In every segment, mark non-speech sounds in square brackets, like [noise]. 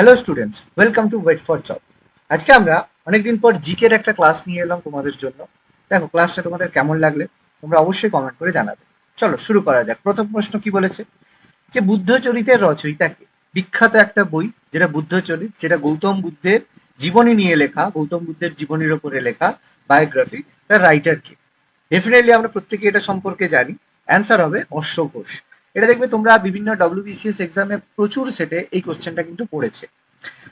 Hello students welcome to wait for job আজকে আমরা অনেকদিন পর জিকের একটা ক্লাস নিয়ে এলাম তোমাদের জন্য। দেখো ক্লাসটা তোমাদের কেমন লাগলে তোমরা অবশ্যই কমেন্ট করে জানাবে। চলো, শুরু করা যাক। প্রথম প্রশ্ন কি বলেছে? যে বুদ্ধচরিতের রচয়িতাকে বিখ্যাত একটা বই, যেটা বুদ্ধচরিত, যেটা গৌতম বুদ্ধের জীবনী নিয়ে লেখা, গৌতম বুদ্ধের জীবনীর ওপরে লেখা বায়োগ্রাফি তার রাইটারকে ডেফিনেটলি আমরা প্রত্যেকে এটা সম্পর্কে জানি। অ্যান্সার হবে অশ্ব ঘোষ। এটা দেখবে তোমরা বিভিন্ন ডব্লিউবিসিএস এক্সামে প্রচুর সেটে এই কোশ্চেনটা কিন্তু পড়েছে।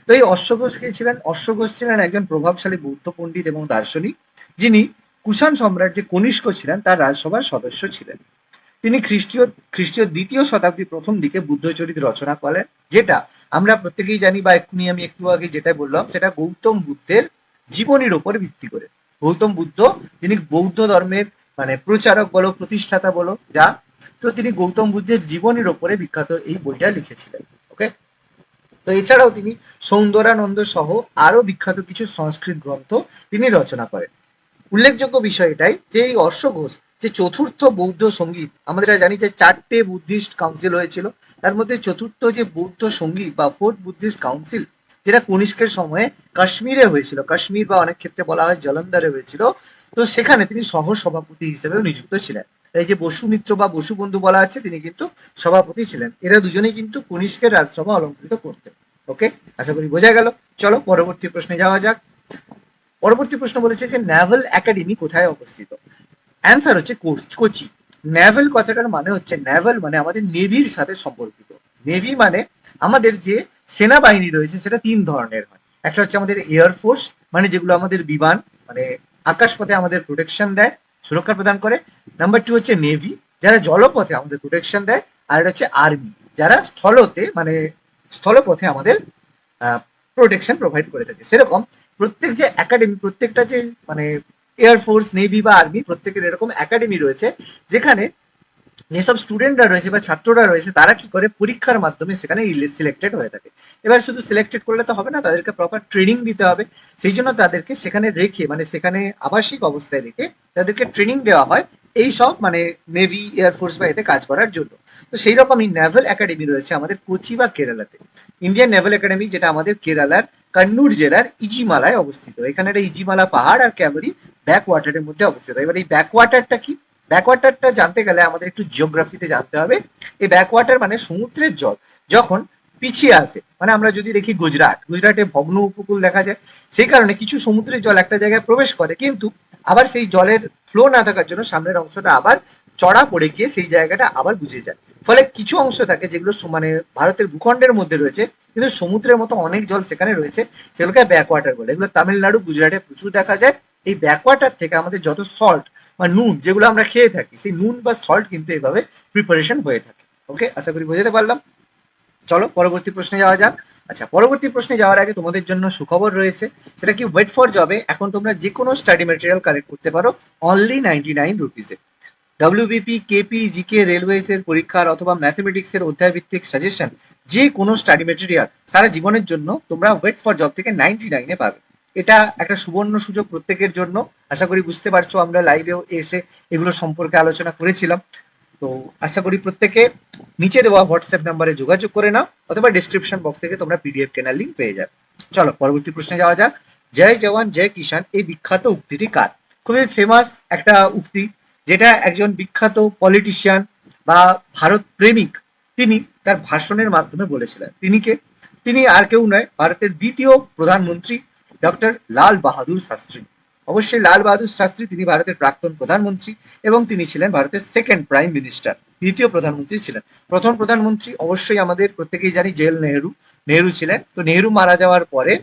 তো এই অশ্ব ঘোষ কে ছিলেন? অশ্ব ঘোষ ছিলেন একজন প্রভাবশালী বৌদ্ধ পণ্ডিত এবং দার্শনিক, যিনি কুষাণ সম্রাট যে কনিষ্ক ছিলেন, তার রাজসভার সদস্য ছিলেন। তিনি খ্রিস্টীয় খ্রিস্টীয় দ্বিতীয় শতাব্দীর প্রথম দিকে বুদ্ধচরিত রচনা করেন, যেটা আমরা প্রত্যেকেই জানি বা এক্ষুনি আমি একটু আগে যেটা বললাম, সেটা গৌতম বুদ্ধের জীবনীর ওপর ভিত্তি করে। গৌতম বুদ্ধ তিনি বৌদ্ধ ধর্মের মানে প্রচারক বলো, প্রতিষ্ঠাতা বলো, যা তো তিনি গৌতম বুদ্ধের জীবনের ওপরে বিখ্যাত এই বইটা লিখেছিলেন ওকে তো এছাড়াও তিনি সৌন্দরানন্দ সহ আরও বিখ্যাত কিছু সংস্কৃত গ্রন্থ তিনি রচনা করেন। উল্লেখযোগ্য বিষয় এটাই যে এই অশ্ব ঘোষ যে চতুর্থ বৌদ্ধ সংগীত, আমাদের জানি যে চারটে বুদ্ধিস্ট কাউন্সিল হয়েছিল, তার মধ্যে চতুর্থ যে বৌদ্ধ সংগীত বা ফোর্থ বুদ্ধিস্ট কাউন্সিল যেটা কনিষ্কের সময়ে কাশ্মীরে হয়েছিল, কাশ্মীর বা অনেক ক্ষেত্রে বলা হয় জলন্ধরে হয়েছিল, তো সেখানে তিনি সহ সভাপতি হিসেবেও নিযুক্ত ছিলেন। এই যে বসু মিত্র বা বসু বন্ধু বলা আছে, তিনি কিন্তু সভাপতি ছিলেন। এরা দুজনেই কিন্তু কনিষ্কের রাজসভা অলঙ্কৃত করতেন। ওকে? আশা করি বোঝা গেল। চলো, পরবর্তী প্রশ্নে যাওয়া যাক। পরবর্তী প্রশ্ন বলেছে যে ন্যাভাল একাডেমি কোথায় অবস্থিত? অ্যান্সার হচ্ছে কোচ- ন্যাভেল কথাটার মানে হচ্ছে ন্যাভেল মানে আমাদের নেভির সাথে সম্পর্কিত। নেভি মানে আমাদের যে সেনাবাহিনী রয়েছে, সেটা তিন ধরনের হয়। একটা হচ্ছে আমাদের এয়ার ফোর্স মানে যেগুলো আমাদের বিমান মানে আকাশপথে আমাদের প্রোটেকশন দেয়। সুরক্ষা প্রদান করে। নাম্বার টু হচ্ছে নেভি যারা জলপথে আমাদের প্রোটেকশন দেয়। আর এটা হচ্ছে আর্মি যারা স্থলতে মানে স্থলপথে আমাদের প্রোটেকশন প্রোভাইড করে থাকে। সেরকম প্রত্যেক যে একাডেমি প্রত্যেকটা যে মানে এয়ারফোর্স নেভি বা আর্মি প্রত্যেকের এরকম একাডেমি রয়েছে, যেখানে যেসব স্টুডেন্টরা রয়েছে বা ছাত্ররা রয়েছে, তারা কি করে? পরীক্ষার মাধ্যমে সেখানে সিলেক্টেড হয়ে থাকে। এবার শুধু সিলেক্টেড করলে তো হবে না, তাদেরকে প্রপার ট্রেনিং দিতে হবে। সেই জন্য তাদেরকে সেখানে রেখে মানে সেখানে আবাসিক অবস্থায় রেখে তাদেরকে ট্রেনিং দেওয়া হয় এই সব মানে নেভি এয়ারফোর্স বা এতে কাজ করার জন্য। তো সেই রকমই নেভাল একাডেমি রয়েছে আমাদের কোচি বা কেরালাতে। ইন্ডিয়ান নেভাল একাডেমি যেটা আমাদের কেরালার কান্নুর জেলার ইজিমালায় অবস্থিত। এখানে একটা ইজিমালা পাহাড় আর ক্যাবরি ব্যাক ওয়াটারের মধ্যে অবস্থিত। এবার এই ব্যাক ওয়াটারটা কি? ব্যাক ওয়াটারটা জানতে গেলে আমাদের একটু জিওগ্রাফিতে জানতে হবে। এই ব্যাকওয়াটার মানে সমুদ্রের জল। যখন পিছিয়ে আসে মানে আমরা যদি দেখি গুজরাট, গুজরাটে ভগ্ন উপকূল দেখা যায়, সেই কারণে কিছু সমুদ্রের জল একটা জায়গায় প্রবেশ করে, কিন্তু আবার সেই জলের ফ্লো না থাকার জন্য সামনের অংশটা আবার চড়া পড়ে গিয়ে সেই জায়গাটা আবার বুঝে যায়। ফলে কিছু অংশ থাকে যেগুলো মানে ভারতের ভূখণ্ডের মধ্যে রয়েছে, কিন্তু সমুদ্রের মতো অনেক জল সেখানে রয়েছে, সেগুলোকে ব্যাকওয়াটার বলে। এগুলো তামিলনাড়ু, গুজরাটে প্রচুর দেখা যায়। এই ব্যাকওয়াটার থেকে আমাদের যত সল্ট বা নুন যেগুলো আমরা খেয়ে থাকি, সেই নুন বা সল্ট কিন্তু এইভাবে প্রিপারেশন হয়ে থাকে। ওকে আশা করি বোঝাতে পারলাম? চলো, পরবর্তী প্রশ্নে যাওয়া যাক। আচ্ছা পরবর্তী প্রশ্নে যাওয়ার আগে তোমাদের জন্য সুখবর রয়েছে, সেটা কি ওয়েট ফর জবে এখন তোমরা যে কোনো স্টাডি ম্যাটেরিয়াল কালেক্ট করতে পারো অনলি নাইনটি নাইন রুপিসে ডাব্লিউবিপি কেপি জিকে রেলওয়েজ এর পরীক্ষার অথবা ম্যাথমেটিক্স এর অধ্যায় ভিত্তিক সাজেশন যে কোনো স্টাডি ম্যাটেরিয়াল সারা জীবনের জন্য তোমরা ওয়েট ফর জব থেকে নাইনটি নাইনে পাবে। এটা একটা সুবর্ণ সুযোগ প্রত্যেকের জন্য। আশা করি বুঝতে পারছ, আমরা লাইভেও এসে এগুলো সম্পর্কে আলোচনা করেছিলাম। তো আশা করি প্রত্যেকে নিচে দেওয়া হোয়াটসঅ্যাপ নাম্বারে যোগাযোগ করে নাও, অথবা ডিসক্রিপশন বক্স থেকে তোমরা পিডিএফ কেনার লিঙ্ক পেয়ে যাবে। চলো, পরবর্তী প্রশ্নে যাওয়া যাক। জয় জওয়ান, জয় কিষান এই বিখ্যাত উক্তিটি কার? খুবই ফেমাস একটা উক্তি, যেটা একজন বিখ্যাত পলিটিশিয়ান বা ভারত প্রেমিক, তিনি তার ভাষণের মাধ্যমে বলেছিলেন। তিনি কে? তিনি আর কেউ নয়, ভারতের দ্বিতীয় প্রধানমন্ত্রী ডক্টর লাল বাহাদুর শাস্ত্রী। অবশ্যই লাল বাহাদুর শাস্ত্রী তিনি ভারতের প্রাক্তন প্রধানমন্ত্রী এবং তিনি ছিলেন ভারতের সেকেন্ড প্রাইম মিনিস্টার দ্বিতীয় প্রধানমন্ত্রী ছিলেন। প্রথম প্রধানমন্ত্রী অবশ্যই আমাদের প্রত্যেকেই জানি জেল নেহেরু নেহেরু ছিলেন। তো নেহেরু মারা যাওয়ার পরে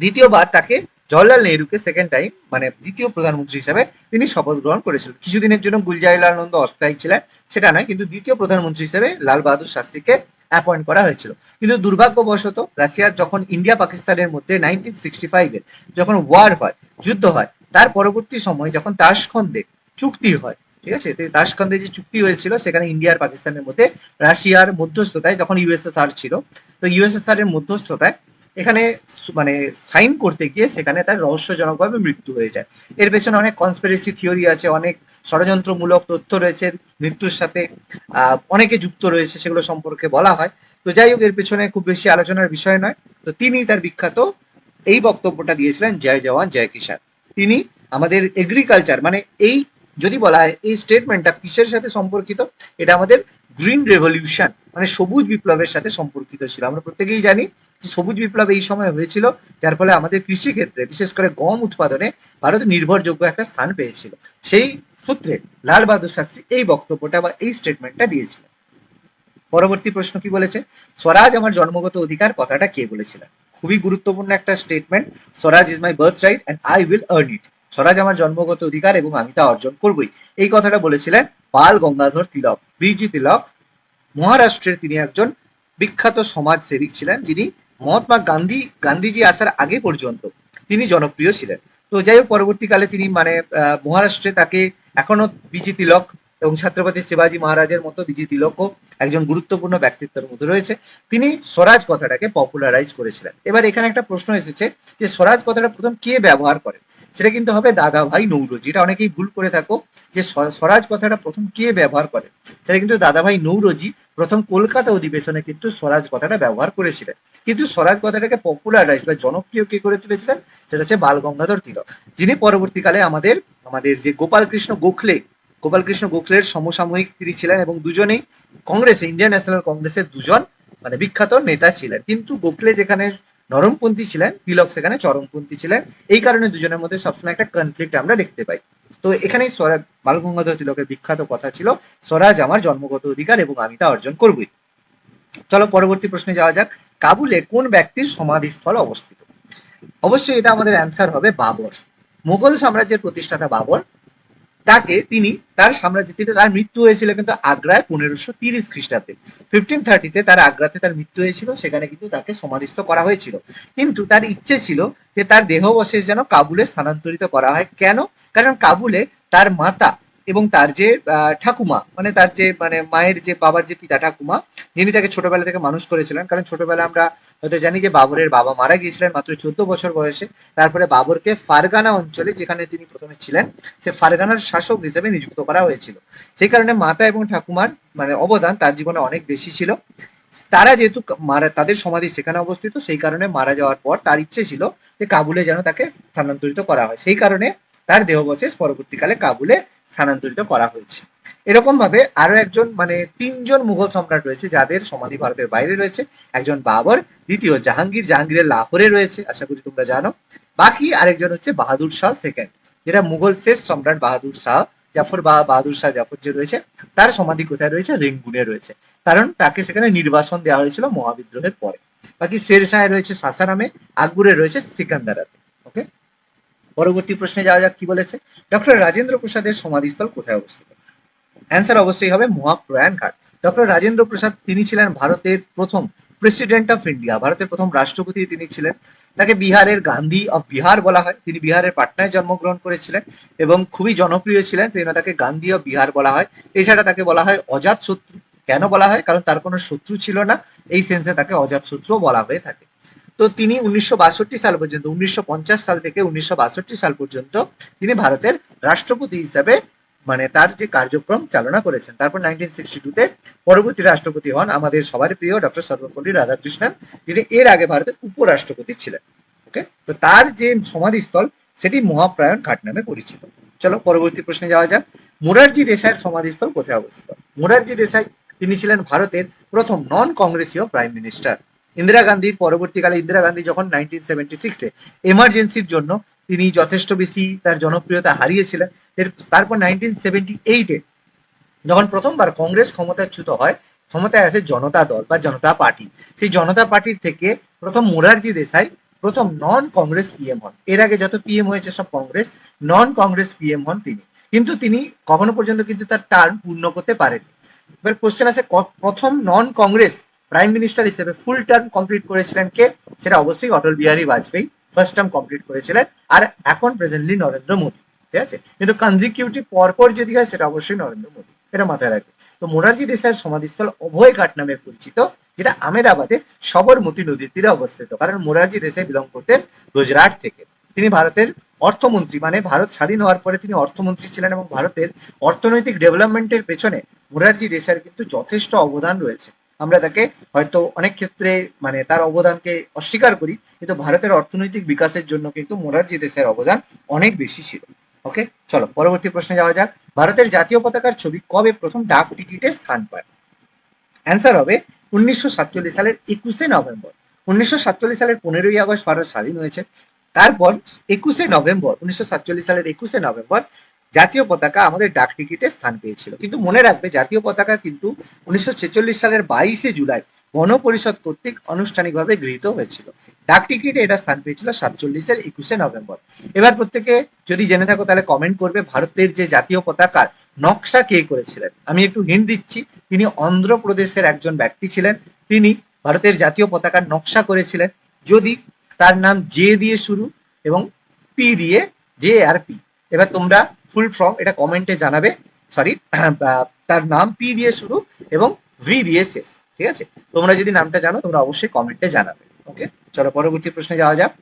দ্বিতীয়বার তাকে জওয়াহরলাল নেহেরুকে সেকেন্ড টাইম মানে দ্বিতীয় প্রধানমন্ত্রী হিসেবে তিনি শপথ গ্রহণ করেছিলেন। কিছুদিনের জন্য গুলজারিলাল নন্দ অস্থায়ী ছিলেন, সেটা নয়, কিন্তু দ্বিতীয় প্রধানমন্ত্রী হিসেবে লাল বাহাদুর শাস্ত্রীকে অ্যাপয়েন্ট করা হয়েছিল। কিন্তু দুর্ভাগ্যবশত রাশিয়ার যখন ইন্ডিয়া পাকিস্তানের মধ্যে নাইনটিন সিক্সটি ফাইভে যখন ওয়ার হয়, যুদ্ধ হয়, তার পরবর্তী সময় যখন তাসখন্দে চুক্তি হয়, ঠিক আছে? তাসখন্দে যে চুক্তি হয়েছিল, সেখানে ইন্ডিয়া আর পাকিস্তানের মধ্যে রাশিয়ার মধ্যস্থতায় যখন ইউএসএসআর ছিল, তো ইউএসএসআর এর মধ্যস্থতায় এখানে মানে সাইন করতে গিয়ে সেখানে তার রহস্যজনকভাবে মৃত্যু হয়ে যায়। এর পেছনে অনেক কনস্পিরেসি থিওরি আছে, অনেক ষড়যন্ত্রমূলক তথ্য রয়েছে, মৃত্যুর সাথে অনেকে যুক্ত রয়েছে, সেগুলো সম্পর্কে বলা হয়। তো যাই হোক, এর পেছনে খুব বেশি আলোচনার বিষয় নয়। তো তিনি তার বিখ্যাত এই বক্তব্যটা দিয়েছিলেন, জয় জওয়ান, জয় কিষান তিনি আমাদের এগ্রিকালচার মানে এই যদি বলা হয়, এই স্টেটমেন্টটা কিসের সাথে সম্পর্কিত? এটা আমাদের গ্রিন রেভলিউশন মানে সবুজ বিপ্লবের সাথে সম্পর্কিত ছিল। আমরা প্রত্যেকেই জানি যে সবুজ বিপ্লব এই সময় হয়েছিল, যার ফলে আমাদের কৃষি ক্ষেত্রে বিশেষ করে গম উৎপাদনে, ভারত নির্ভরযোগ্য একটা স্থান পেয়েছিল। সেই সূত্রে লাল বাহাদুর শাস্ত্রী এই বক্তব্যটা বা এই স্টেটমেন্টটা দিয়েছিলেন। পরবর্তী প্রশ্ন কি বলেছে? স্বরাজ আমার জন্মগত অধিকার, কথাটা কে বলেছিলেন? খুবই গুরুত্বপূর্ণ একটা statement swaraj is my birth right and I will earn it swaraj আমার জন্মগত অধিকার এবং আমি তা অর্জন করবই। এই কথাটা বলেছিলেন বাল গঙ্গাধর তিলক, বিজি তিলক। মহারাষ্ট্রের তিনি একজন বিখ্যাত সমাজসেবিক ছিলেন, যিনি মহাত্মা গান্ধী, গান্ধীজি আসার আগে পর্যন্ত তিনি জনপ্রিয় ছিলেন। তো যাই হোক, পরবর্তীকালে তিনি মানে মহারাষ্ট্রে তাকে এখনও বিজি তিলক এবং ছাত্রপতি শিবাজী মহারাজের মতো বিজি তিলকও একজন গুরুত্বপূর্ণ ব্যক্তিত্বের মধ্যে রয়েছে। তিনি স্বরাজ কথাটাকে পপুলারাইজ করেছিলেন। এবার এখানে একটা প্রশ্ন এসেছে যে স্বরাজ কথাটা প্রথম কে ব্যবহার করে? সেটা কিন্তু হবে দাদা ভাই নৌরজি এটা অনেকেই ভুল করে থাকো যে স্ব- স্বরাজ কথাটা প্রথম কে ব্যবহার করে? সেটা কিন্তু দাদাভাই নৌরজি প্রথম কলকাতা অধিবেশনে কিন্তু স্বরাজ কথাটা ব্যবহার করেছিলেন। কিন্তু স্বরাজ কথাটাকে পপুলারাইজ বা জনপ্রিয় কে করে তুলেছিলেন? সেটা হচ্ছে বাল গঙ্গাধর তিলক। যিনি পরবর্তীকালে আমাদের আমাদের যে গোপাল কৃষ্ণ গোখলে গোপাল কৃষ্ণ গোখলের সমসাময়িক তিনি ছিলেন এবং দুজনেই কংগ্রেসে, ইন্ডিয়ান ন্যাশনাল কংগ্রেসের দুজন মানে বিখ্যাত নেতা ছিলেন। কিন্তু গোখলে যেখানে নরমপন্থী ছিলেন, তিলক সেখানে চরমপন্থী ছিলেন। এই কারণে দুজনের মধ্যে সবসময় একটা কনফ্লিক্ট আমরা দেখতে পাই। তো এখানেই স্বরাজ বাল গঙ্গাধর তিলকের বিখ্যাত কথা ছিল, স্বরাজ আমার জন্মগত অধিকার এবং আমি তা অর্জন করবই। চলো পরবর্তী প্রশ্নে যাওয়া যাক, কাবুলে কোন ব্যক্তির সমাধিস্থল অবস্থিত? অবশ্যই এটা আমাদের অ্যান্সার হবে বাবর। মুঘল সাম্রাজ্যের প্রতিষ্ঠাতা বাবর। তাকে তিনি তার সাম্রাজ্যে তার মৃত্যু হয়েছিল কিন্তু আগ্রায় পনেরোশো তিরিশ খ্রিস্টাব্দে। ফিফটিন থার্টিতে তার আগ্রাতে তার মৃত্যু হয়েছিল, সেখানে কিন্তু তাকে সমাধিস্থ করা হয়েছিল। কিন্তু তার ইচ্ছে ছিল যে তার দেহবশেষ যেন কাবুলে স্থানান্তরিত করা হয়। কেন? কারণ কাবুলে তার মাতা এবং তার যে ঠাকুমা মানে তার যে মানে মায়ের যে, বাবার যে পিতা ঠাকুমা, যিনি তাকে ছোটবেলা থেকে মানুষ করেছিলেন, কারণ ছোটবেলা আমরা হয়তো জানি যে বাবরের বাবা মারা গিয়েছিলেন মাত্র চোদ্দ বছর বয়সে, তারপরে বাবরকে ফারগানা অঞ্চলে, যেখানে তিনি প্রথমে ছিলেন, সে ফারগানার শাসক হিসেবে নিযুক্ত করা হয়েছিল। সেই কারণে মাতা এবং ঠাকুমার মানে অবদান তার জীবনে অনেক বেশি ছিল। তারা যেহেতু মারা, তাদের সমাধি সেখানে অবস্থিত, সেই কারণে মারা যাওয়ার পর তার ইচ্ছে ছিল যে কাবুলে যেন তাকে স্থানান্তরিত করা হয়। সেই কারণে তার দেহবশেষ পরবর্তীকালে কাবুলে স্থানান্তরিত করা হয়েছে। এরকম ভাবে আরও একজন মানে তিনজন মুঘল সম্রাট রয়েছে, যাদের সমাধি ভারতের বাইরে রয়েছে। একজন বাবর, দ্বিতীয় জাহাঙ্গীর, জাহাঙ্গীরের লাহোরে রয়েছে, আশা করি তোমরা জানো। বাকি আরেকজন হচ্ছে বাহাদুর শাহ সেকেন্ড, যেটা মুঘল শেষ সম্রাট বাহাদুর শাহ, জাফর বা বাহাদুর শাহ জাফর যে রয়েছে, তার সমাধি কোথায় রয়েছে? রেঙ্গুনে রয়েছে। কারণ তাকে সেখানে নির্বাসন দেওয়া হয়েছিল মহাবিদ্রোহের পরে। বাকি শের শাহে রয়েছে সাসারামে আকবরের রয়েছে সিকান্দারাতে। পরবর্তী প্রশ্নে যাওয়া যাক, কি বলেছে? ডক্টর রাজেন্দ্র প্রসাদের সমাধিস্থল কোথায় অবস্থিত? অ্যান্সার অবশ্যই হবে মহাপ্রয়াণ ঘাট। ডক্টর রাজেন্দ্র প্রসাদ, তিনি ছিলেন ভারতের প্রথম প্রেসিডেন্ট অফ ইন্ডিয়া ভারতের প্রথম রাষ্ট্রপতি তিনি ছিলেন। তাকে বিহারের গান্ধী অফ বিহার বলা হয়। তিনি বিহারের পাটনায় জন্মগ্রহণ করেছিলেন এবং খুবই জনপ্রিয় ছিলেন। জন্য তাকে গান্ধী অফ বিহার বলা হয়। এছাড়া তাকে বলা হয় অজাত শত্রু। কেন বলা হয়? কারণ তার কোনো শত্রু ছিল না। এই সেন্সে তাকে অজাত শত্রু বলা হয়ে থাকে। তো তিনি উনিশশো বাষট্টি সাল পর্যন্ত, উনিশশো পঞ্চাশ সাল থেকে উনিশশো বাষট্টি সাল পর্যন্ত তিনি ভারতের রাষ্ট্রপতি হিসাবে মানে তার যে কার্যক্রম চালনা করেছেন, তারপর নাইনটিন সিক্সটি টুতে পরবর্তী রাষ্ট্রপতি হন আমাদের সবার প্রিয় ডক্টর সর্বপল্লী রাধাকৃষ্ণন, যিনি এর আগে ভারতের উপরাষ্ট্রপতি ছিলেন ওকে তো তার যে সমাধিস্থল সেটি মহাপ্রায়ণ ঘাট নামে পরিচিত। চলো পরবর্তী প্রশ্নে যাওয়া যাক। মোরারজি দেশাইয়ের সমাধিস্থল কোথায় অবস্থিত? মোরারজি দেশাই, তিনি ছিলেন ভারতের প্রথম নন কংগ্রেসীয় প্রাইম মিনিস্টার ইন্দিরা গান্ধীর পরবর্তীকালে ইন্দিরা গান্ধী যখন নাইনটিন সেভেন্টি সিক্সে এমার্জেন্সির জন্য তিনি যথেষ্ট বেশি তার জনপ্রিয়তা হারিয়েছিলেন। তারপর নাইনটিন সেভেন্টি এইটে যখন প্রথমবার কংগ্রেস ক্ষমতাচ্যুত হয়, ক্ষমতায় আসে জনতা দল বা জনতা পার্টি। সেই জনতা পার্টির থেকে প্রথম মোরারজি দেশাই প্রথম নন কংগ্রেস পিএম হন। এর আগে যত পিএম হয়েছে সব কংগ্রেস নন কংগ্রেস পিএম হন তিনি। কিন্তু তিনি কখনো পর্যন্ত কিন্তু তার টার্ম পূর্ণ করতে পারেননি। এবার কোশ্চেন আছে প্রথম নন কংগ্রেস প্রাইম মিনিস্টার হিসেবে ফুল টার্ম কমপ্লিট করেছিলেন কে? সেটা অবশ্যই Atal Bihari Vajpayee first term complete করেছিলেন। আর এখন প্রেজেন্টলি নরেন্দ্র মোদী, ঠিক আছে? কিন্তু কনজিকিউটিভ পরপর যদি হয়, সেটা অবশ্যই নরেন্দ্র মোদী, এটা মাথায় রাখবে। তো মোরারজি দেশাইয়ের সমাধিস্থল অভয় ঘাট নামে পরিচিত, যেটা আমেদাবাদে সবরমতী নদীর তীরে অবস্থিত। কারণ মোরারজি দেশাই বিলং করতেন গুজরাট থেকে। তিনি ভারতের অর্থমন্ত্রী মানে ভারত স্বাধীন হওয়ার পরে তিনি অর্থমন্ত্রী ছিলেন এবং ভারতের অর্থনৈতিক ডেভেলপমেন্টের পেছনে মোরারজি দেশাইয়ের কিন্তু যথেষ্ট অবদান রয়েছে। আমরা তাকে হয়তো অনেক ক্ষেত্রে মানে তার অবদানকে অস্বীকার করি, কিন্তু ভারতের অর্থনৈতিক বিকাশের জন্য কিন্তু মোরারজি দেশের অবদান অনেক বেশি ছিল। ওকে চলো, পরবর্তী প্রশ্নে যাওয়া যাক। ভারতের জাতীয় পতাকার ছবি কবে প্রথম ডাক টিকিটে স্থান পায়? অ্যান্সার হবে উনিশশো সাতচল্লিশ সালের একুশে নভেম্বর। উনিশশো সাতচল্লিশ সালের পনেরোই আগস্ট ভারত স্বাধীন হয়েছে। তারপর একুশে নভেম্বর, উনিশশো সাতচল্লিশ সালের একুশে নভেম্বর জাতীয় পতাকা আমাদের ডাক টিকিটে স্থান পেয়েছিল। কিন্তু মনে রাখবে, জাতীয় পতাকা কিন্তু উনিশশো ছেচল্লিশ সালের বাইশে জুলাই গণপরিষদ কর্তৃক আনুষ্ঠানিকভাবে গৃহীত হয়েছিল। ডাক টিকিটে এটা স্থান পেয়েছিল সাতচল্লিশের একুশে নভেম্বর। এবার প্রত্যেকে যদি জেনে থাকো তাহলে কমেন্ট করবে, ভারতের যে জাতীয় পতাকার নকশা কে করেছিলেন? আমি একটু হিন্ট দিচ্ছি, তিনি অন্ধ্রপ্রদেশের একজন ব্যক্তি ছিলেন। তিনি ভারতের জাতীয় পতাকার নকশা করেছিলেন। যদি তার নাম জে দিয়ে শুরু এবং পি দিয়ে, জে আর পি। এবার তোমরা ফুল ফর্ম এটা কমেন্টে জানাবে সরি [clears throat] তার নাম পি দিয়ে শুরু এবং ভি দিয়ে শেষ, ঠিক আছে? তোমরা যদি নামটা জানো, তোমরা অবশ্যই কমেন্টে জানাবে ওকে চলো পরবর্তী প্রশ্নে যাওয়া যাক।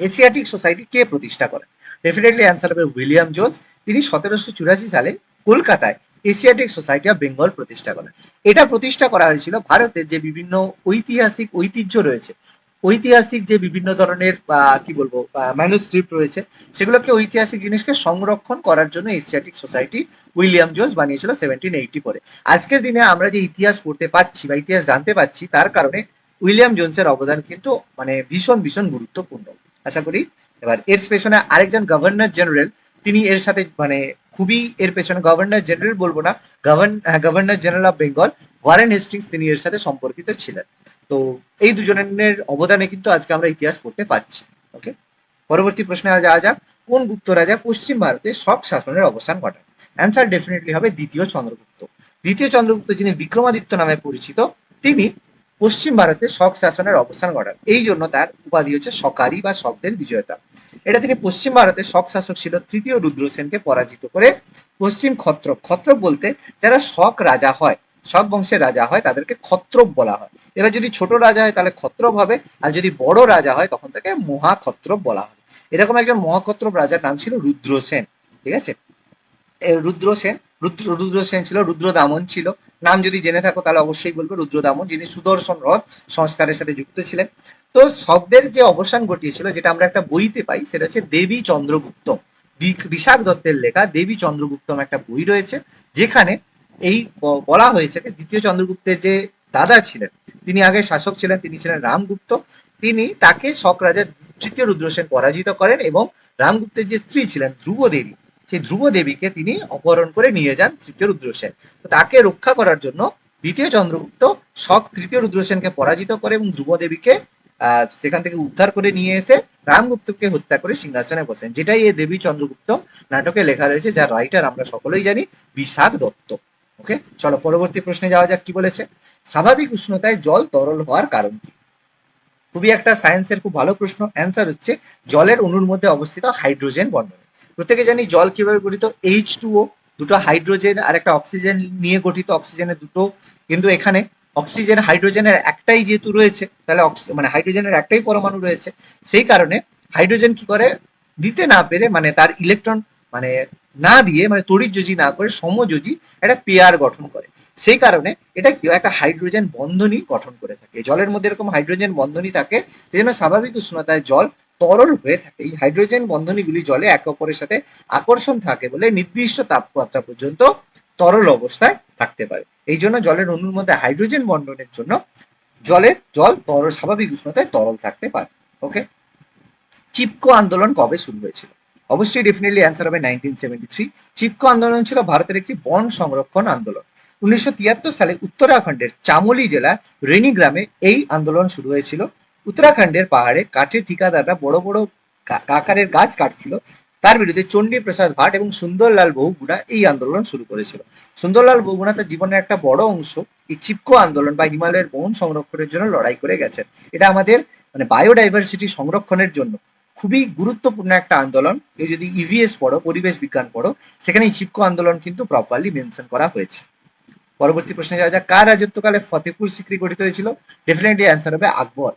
এশিয়াটিক সোসাইটি কে প্রতিষ্ঠা করেন ডেফিনেটলি অ্যান্সার হবে উইলিয়াম জোন্স তিনি সতেরোশো চুরাশি সালে কলকাতায় এশিয়াটিক সোসাইটি অফ বেঙ্গল প্রতিষ্ঠা করেন। এটা প্রতিষ্ঠা করা হয়েছিল ভারতের যে বিভিন্ন ঐতিহাসিক ঐতিহ্য রয়েছে ঐতিহাসিক যে বিভিন্ন ধরনের কি বলব ম্যানুস্ক্রিপ্ট রয়েছে, সেগুলোকে ঐতিহাসিক জিনিসকে সংরক্ষণ করার জন্য এশিয়াটিক সোসাইটি উইলিয়াম জোন্স বানিয়েছিল সেভেন্টিন এইটি পরে। আজকের দিনে আমরা যে ইতিহাস পড়তে পাচ্ছি বা ইতিহাস জানতে পাচ্ছি, তার কারণে উইলিয়াম জোন্সের অবদান কিন্তু মানে ভীষণ ভীষণ গুরুত্বপূর্ণ। আশা করি এবার এর পেছনে আরেকজন গভর্নর জেনারেল তিনি এর সাথে মানে খুবই এর পেছনে গভর্নর জেনারেল বলব না governor general of Bengal Warren Hastings তিনি এর সাথে সম্পর্কিত ছিলেন। তো এই দুজনের অবদানে কিন্তু আজকে আমরা ইতিহাস পড়তে পাচ্ছি ওকে পরবর্তী প্রশ্নে যাওয়া যাক, কোন গুপ্ত রাজা পশ্চিম ভারতে শক শাসনের অবসান ঘটান? অ্যান্সার ডেফিনেটলি হবে দ্বিতীয় চন্দ্রগুপ্ত। দ্বিতীয় চন্দ্রগুপ্ত যিনি বিক্রমাদিত্য নামে পরিচিত, তিনি পশ্চিম ভারতে শক শাসনের অবস্থান ঘটান। এই জন্য তার উপাধি হচ্ছে সকারি বা শব্দের বিজয়তা। এটা তিনি পশ্চিম ভারতে শক শাসক ছিল, তৃতীয় রুদ্রসেনকে পরাজিত করে পশ্চিম ক্ষত্রপ ক্ষত্রপ বলতে যারা শক রাজা হয় শক বংশের রাজা হয়, তাদেরকে ক্ষত্রপ বলা হয়। এবার যদি ছোট রাজা হয়, তাহলে ক্ষত্রপ হবে, আর যদি বড় রাজা হয়, তখন তাকে মহাক্ষত্রপ বলা হয়। এরকম একজন মহাক্ষত্রপ রাজার নাম ছিল রুদ্রসেন, ঠিক আছে? রুদ্রসেন, রুদ্র, রুদ্রসেন ছিল রুদ্র দামন ছিল। নাম যদি জেনে থাকো, তাহলে অবশ্যই বলব রুদ্র দামন যিনি সুদর্শন রথ সংস্কারের সাথে যুক্ত ছিলেন। তো শব্দের যে অবসান ঘটিয়েছিল, যেটা আমরা একটা বইতে পাই, সেটা হচ্ছে দেবী চন্দ্রগুপ্তম। বিশাখ দত্তের লেখা দেবী চন্দ্রগুপ্তম একটা বই রয়েছে, যেখানে এই বলা হয়েছে দ্বিতীয় চন্দ্রগুপ্তের যে দাদা ছিলেন, তিনি আগে শাসক ছিলেন, তিনি ছিলেন রামগুপ্ত। তিনি তাকে শক রাজা তৃতীয় রুদ্রসেন পরাজিত করেন এবং রামগুপ্তের যে স্ত্রী ছিলেন ধ্রুব দেবী সেই ধ্রুব দেবীকে তিনি অপহরণ করে নিয়ে যান তৃতীয় রুদ্রসেন। তাকে রক্ষা করার জন্য দ্বিতীয় চন্দ্রগুপ্ত শক তৃতীয় রুদ্রসেনকে পরাজিত করে এবং ধ্রুব দেবীকে সেখান থেকে উদ্ধার করে নিয়ে এসে রামগুপ্তকে হত্যা করে সিংহাসনে বসেন, যেটাই এই দেবী চন্দ্রগুপ্ত নাটকে লেখা রয়েছে, যার রাইটার আমরা সকলেই জানি বিশাখ দত্ত। ওকে চলো, পরবর্তী প্রশ্নে যাওয়া যাক, কি বলেছে? স্বাভাবিক উষ্ণতায় জল তরল হওয়ার কারণ কি? খুবই একটা সায়েন্সের খুব ভালো প্রশ্ন। অ্যান্সার হচ্ছে, জলের অণুর মধ্যে অবস্থিত হাইড্রোজেন বন্ধনে প্রত্যেকে জানি জল কীভাবে গঠিত? এইচ দুটো হাইড্রোজেন আর একটা অক্সিজেন নিয়ে গঠিত অক্সিজেনের দুটো। কিন্তু এখানে অক্সিজেন হাইড্রোজেনের একটাই যেহেতু রয়েছে, তাহলে মানে হাইড্রোজেনের একটাই পরমাণু রয়েছে। সেই কারণে হাইড্রোজেন কি করে? দিতে না পেরে মানে তার ইলেকট্রন মানে না দিয়ে মানে তড়িৎযোজি না করে সমযোজি একটা পেয়ার গঠন করে। সেই কারণে এটা কি একটা হাইড্রোজেন বন্ধনী গঠন করে থাকে। জলের মধ্যে এরকম হাইড্রোজেন বন্ধনী থাকে, সেই জন্য স্বাভাবিক উষ্ণতায় জল তরল হয়ে থাকে। এই হাইড্রোজেন বন্ধনীগুলি জলে একে অপরের সাথে আকর্ষণ থাকে বলে নির্দিষ্ট তাপমাত্রা পর্যন্ত তরল অবস্থায় থাকতে পারে। এই জন্য জলের অণুর মধ্যে হাইড্রোজেন বন্ধনের জন্য জলের জল তরল, স্বাভাবিক উষ্ণতায় তরল থাকতে পারে। ওকে চিপকো আন্দোলন কবে শুরু হয়েছিল? অবশ্যই ডেফিনেটলি অ্যান্সার হবে নাইনটিন সেভেন্টি থ্রি চিপকো আন্দোলন ছিল ভারতের একটি বন সংরক্ষণ আন্দোলন। উনিশশো তিয়াত্তর সালে উত্তরাখণ্ডের চামোলি জেলা রেনি গ্রামে এই আন্দোলন শুরু হয়েছিল। উত্তরাখণ্ডের পাহাড়ে কাঠের ঠিকাদাররা বড় বড় আকারের গাছ কাটছিল। তার বিরুদ্ধে চণ্ডী প্রসাদ ভাট এবং সুন্দরলাল বহুগুণা এই আন্দোলন শুরু করেছিল। সুন্দরলাল বহুগুণা তার জীবনের একটা বড় অংশ। এই চিপকো আন্দোলন বা হিমালয়ের বন সংরক্ষণের জন্য লড়াই করে গেছেন। এটা আমাদের মানে বায়োডাইভার্সিটি সংরক্ষণের জন্য। খুবই গুরুত্বপূর্ণ একটা আন্দোলন। কেউ যদি ইভিএস পড়ো, পরিবেশ বিজ্ঞান পড়ো, সেখানে চিপকো আন্দোলন কিন্তু প্রপারলি মেনশন করা হয়েছে। পরবর্তী প্রশ্নে যাওয়া যাক, কার রাজত্বকালে ফতেপুর সিক্রি গঠিত হয়েছিল? ডেফিনেটলি অ্যান্সার হবে আকবর।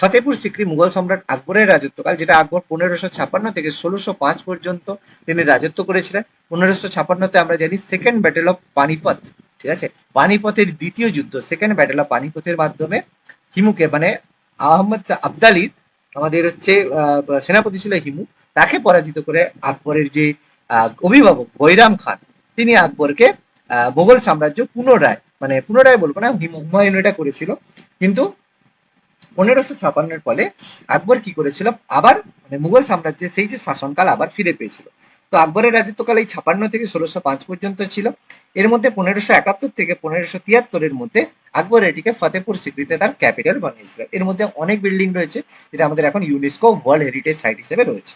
ফতেপুর সিক্রি মুঘল সম্রাট আকবরের রাজত্বকাল, যেটা আকবর পনেরোশো ছাপান্ন থেকে ষোলোশো পাঁচ পর্যন্ত তিনি রাজত্ব করেছিলেন। পনেরোশো ছাপান্নতে আমরা জানি সেকেন্ড ব্যাটেল অফ পানিপথ ঠিক আছে? পানিপথের দ্বিতীয় যুদ্ধ সেকেন্ড ব্যাটেল অফ পানিপথের মাধ্যমে হিমুকে মানে আহমদ আবদালির আমাদের হচ্ছে সেনাপতি ছিল হিমু। তাকে পরাজিত করে আকবরের যে অভিভাবক বৈরাম খান, তিনি আকবরকে মোগল সাম্রাজ্য পুনরায় মানে পুনরায় বলব না, হিম- হুমায়ুন এটা করেছিল। কিন্তু পনেরোশো ছাপান্নের ফলে আকবর কি করেছিল? আবার মানে মুঘল সাম্রাজ্যের সেই যে শাসনকাল আবার ফিরে পেয়েছিল। তো আকবরের রাজত্বকাল এই ছাপান্ন থেকে ষোলোশো পাঁচ পর্যন্ত ছিল। এর মধ্যে পনেরোশো একাত্তর থেকে পনেরোশো তিয়াত্তরের মধ্যে আকবর এটিকে ফতেপুর সিক্রিতে তার ক্যাপিটাল বানিয়েছিল। এর মধ্যে অনেক বিল্ডিং রয়েছে, যেটা আমাদের এখন ইউনেস্কো ওয়ার্ল্ড হেরিটেজ সাইট হিসেবে রয়েছে।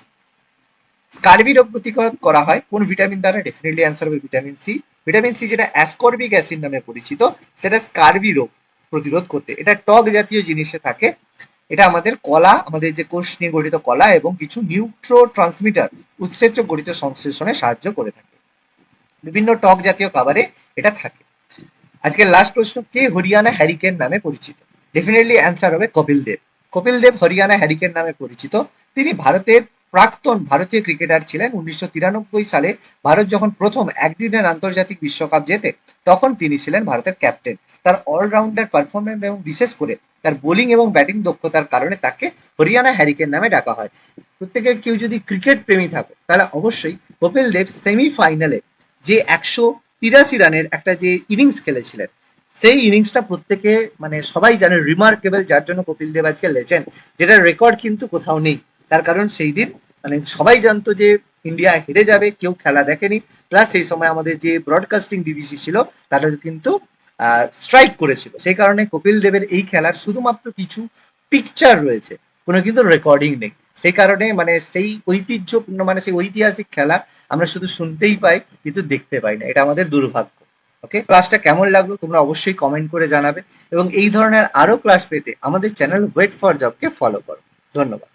স্কারভি রোগ প্রতিরোধ করা হয়, কোন ভিটামিন দ্বারা? ডেফিনেটলি অ্যান্সার হবে ভিটামিন সি ভিটামিন সি যেটা অ্যাসকর্বিক অ্যাসিড নামে পরিচিত, সেটা স্কারভি রোগ প্রতিরোধ করতে। এটা টক জাতীয় জিনিসে থাকে এটা আমাদের কলা, আমাদের যে কোষ নিয়ে গঠিত কলা এবং কিছু নিউট্রো ট্রান্সমিটার উৎসেচক গঠিত সংশ্লেষণে সাহায্য করে থাকে। বিভিন্ন টক জাতীয় খাবারে এটা থাকে। আজকের লাস্ট প্রশ্ন, কে হরিয়ানা হ্যারিকেন নামে পরিচিত? ডেফিনেটলি অ্যান্সার হবে কপিল দেব। কপিল দেব হরিয়ানা হ্যারিকেন নামে পরিচিত। তিনি ভারতের প্রাক্তন ভারতীয় ক্রিকেটার ছিলেন। উনিশশো তিরানব্বই সালে ভারত যখন প্রথম একদিনের আন্তর্জাতিক বিশ্বকাপ জেতে, তখন তিনি ছিলেন ভারতের ক্যাপ্টেন তার অলরাউন্ডার পারফরমেন্স এবং বিশেষ করে তার বোলিং এবং ব্যাটিং দক্ষতার কারণে তাকে হরিয়ানা হ্যারিকেন নামে ডাকা হয়। প্রত্যেকের কেউ যদি ক্রিকেট প্রেমী থাকে, তাহলে অবশ্যই কপিল দেব সেমিফাইনালে যে একশো তিরাশি রানের একটা যে ইনিংস খেলেছিলেন, সেই ইনিংসটা প্রত্যেকে মানে সবাই জানে রিমার্কেবল যার জন্য কপিল দেব আজকে লেজেন্ড যেটা রেকর্ড কিন্তু কোথাও নেই। তার কারণ সেই দিন মানে সবাই জানতো যে ইন্ডিয়া হেরে যাবে, কেউ খেলা দেখেনি। প্লাস সেই সময় আমাদের যে ব্রডকাস্টিং বিবিসি ছিল, তারা কিন্তু স্ট্রাইক করেছিল। সেই কারণে কপিল দেবের এই খেলার শুধুমাত্র কিছু পিকচার রয়েছে, কোনো কিন্তু রেকর্ডিং নেই। সেই কারণে মানে সেই ঐতিহ্যপূর্ণ মানে সেই ঐতিহাসিক খেলা আমরা শুধু শুনতেই পাই, কিন্তু দেখতে পাই না। এটা আমাদের দুর্ভাগ্য। ওকে ক্লাসটা কেমন লাগল তোমরা অবশ্যই কমেন্ট করে জানাবে। এবং এই ধরনের আরও ক্লাস পেতে আমাদের চ্যানেল ওয়েট ফর জবকে ফলো করো। ধন্যবাদ।